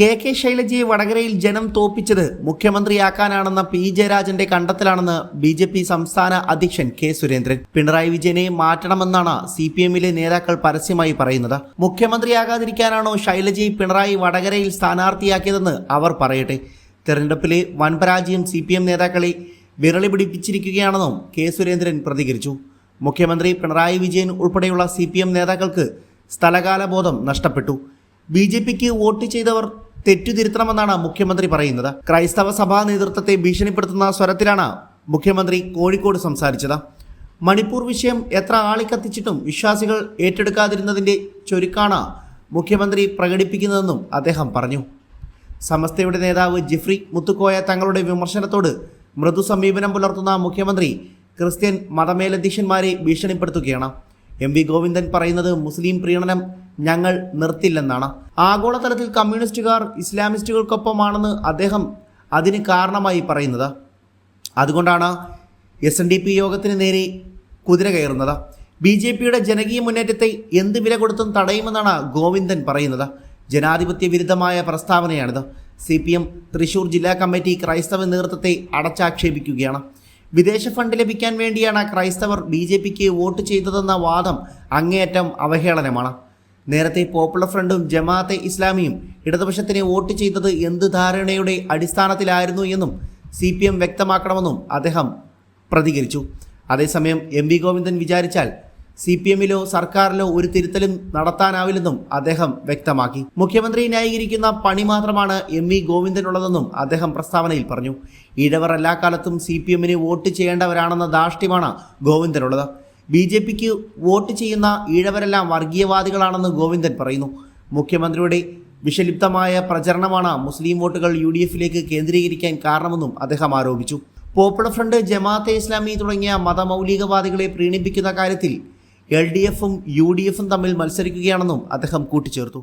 K K ശൈലജയെ വടകരയിൽ ജനം തോപ്പിച്ചത് മുഖ്യമന്ത്രിയാക്കാനാണെന്ന P ജയരാജന്റെ കണ്ടെത്തലാണെന്ന് ബി ജെ പി സംസ്ഥാന അധ്യക്ഷൻ കെ സുരേന്ദ്രൻ. പിണറായി വിജയനെ മാറ്റണമെന്നാണ് സി പി എമ്മിലെ നേതാക്കൾ പരസ്യമായി പറയുന്നത്. മുഖ്യമന്ത്രിയാകാതിരിക്കാനാണോ ശൈലജയെ പിണറായി വടകരയിൽ സ്ഥാനാർത്ഥിയാക്കിയതെന്ന് അവർ പറയട്ടെ. തെരഞ്ഞെടുപ്പിലെ വൻപരാജയം സി പി എം നേതാക്കളെ വിരളി പിടിപ്പിച്ചിരിക്കുകയാണെന്നും കെ സുരേന്ദ്രൻ പ്രതികരിച്ചു. മുഖ്യമന്ത്രി പിണറായി വിജയൻ ഉൾപ്പെടെയുള്ള സി പി എം നേതാക്കൾക്ക് സ്ഥലകാലബോധം നഷ്ടപ്പെട്ടു. ബി ജെ പിക്ക് വോട്ട് ചെയ്തവർ തെറ്റുതിരുത്തണമെന്നാണ് മുഖ്യമന്ത്രി പറയുന്നത്. ക്രൈസ്തവ സഭാ നേതൃത്വത്തെ ഭീഷണിപ്പെടുത്തുന്ന സ്വരത്തിലാണ് മുഖ്യമന്ത്രി കോഴിക്കോട് സംസാരിച്ചത്. മണിപ്പൂർ വിഷയം എത്ര ആളിക്കത്തിച്ചിട്ടും വിശ്വാസികൾ ഏറ്റെടുക്കാതിരുന്നതിന്റെ ചുരുക്കാണ് മുഖ്യമന്ത്രി പ്രകടിപ്പിക്കുന്നതെന്നും അദ്ദേഹം പറഞ്ഞു. സമസ്തയുടെ നേതാവ് ജിഫ്രി മുത്തുക്കോയ തങ്ങളുടെ വിമർശനത്തോട് മൃദു സമീപനം പുലർത്തുന്ന മുഖ്യമന്ത്രി ക്രിസ്ത്യൻ മതമേലധ്യക്ഷന്മാരെ ഭീഷണിപ്പെടുത്തുകയാണ്. എം വി ഗോവിന്ദൻ പറയുന്നത് മുസ്ലിം പ്രീണനം ഞങ്ങൾ നിർത്തില്ലെന്നാണ്. ആഗോളതലത്തിൽ കമ്മ്യൂണിസ്റ്റുകാർ ഇസ്ലാമിസ്റ്റുകൾക്കൊപ്പമാണെന്ന് അദ്ദേഹം അതിന് കാരണമായി പറയുന്നത്. അതുകൊണ്ടാണ് എസ് എൻ ഡി പി യോഗത്തിന് നേരെ കുതിര കയറുന്നത്. ബി ജെ പിയുടെ ജനകീയ മുന്നേറ്റത്തെ എന്ത് വില കൊടുത്തും തടയുമെന്നാണ് ഗോവിന്ദൻ പറയുന്നത്. ജനാധിപത്യ വിരുദ്ധമായ പ്രസ്താവനയാണിത്. സി പി എം തൃശൂർ ജില്ലാ കമ്മിറ്റി ക്രൈസ്തവ നേതൃത്വത്തെ അടച്ചാക്ഷേപിക്കുകയാണ്. വിദേശ ഫണ്ട് ലഭിക്കാൻ വേണ്ടിയാണ് ക്രൈസ്തവർ ബി ജെ പിക്ക് വോട്ട് ചെയ്തതെന്ന വാദം അങ്ങേയറ്റം അവഹേളനമാണ്. നേരത്തെ പോപ്പുലർ ഫ്രണ്ടും ജമാഅത്തെ ഇസ്ലാമിയും ഇടതുപക്ഷത്തിന് വോട്ട് ചെയ്തത് എന്ത് ധാരണയുടെ അടിസ്ഥാനത്തിലായിരുന്നു എന്നും സി പി എം വ്യക്തമാക്കണമെന്നും അദ്ദേഹം പ്രതികരിച്ചു. അതേസമയം എം വി ഗോവിന്ദൻ വിചാരിച്ചാൽ സി പി എമ്മിലോ സർക്കാരിലോ ഒരു തിരുത്തലും നടത്താനാവില്ലെന്നും അദ്ദേഹം വ്യക്തമാക്കി. മുഖ്യമന്ത്രി ന്യായീകരിക്കുന്ന പണി മാത്രമാണ് എം വി ഗോവിന്ദനുള്ളതെന്നും അദ്ദേഹം പ്രസ്താവനയിൽ പറഞ്ഞു. ഇഴവർ എല്ലാ കാലത്തും സി പി എമ്മിന് വോട്ട് ചെയ്യേണ്ടവരാണെന്ന ധാഷ്ട്യമാണ് ഗോവിന്ദനുള്ളത്. ബി ജെ പിക്ക് വോട്ട് ചെയ്യുന്ന ഈഴവരെല്ലാം വർഗീയവാദികളാണെന്ന് ഗോവിന്ദൻ പറയുന്നു. മുഖ്യമന്ത്രിയുടെ വിഷലിപ്തമായ പ്രചരണമാണ് മുസ്ലിം വോട്ടുകൾ യു ഡി എഫിലേക്ക് കേന്ദ്രീകരിക്കാൻ കാരണമെന്നും അദ്ദേഹം ആരോപിച്ചു. പോപ്പുലർ ഫ്രണ്ട് ജമാഅത്തെ ഇസ്ലാമി തുടങ്ങിയ മതമൗലികവാദികളെ പ്രീണിപ്പിക്കുന്ന കാര്യത്തിൽ എൽ ഡി എഫും യു ഡി എഫും തമ്മിൽ മത്സരിക്കുകയാണെന്നും അദ്ദേഹം കൂട്ടിച്ചേർത്തു.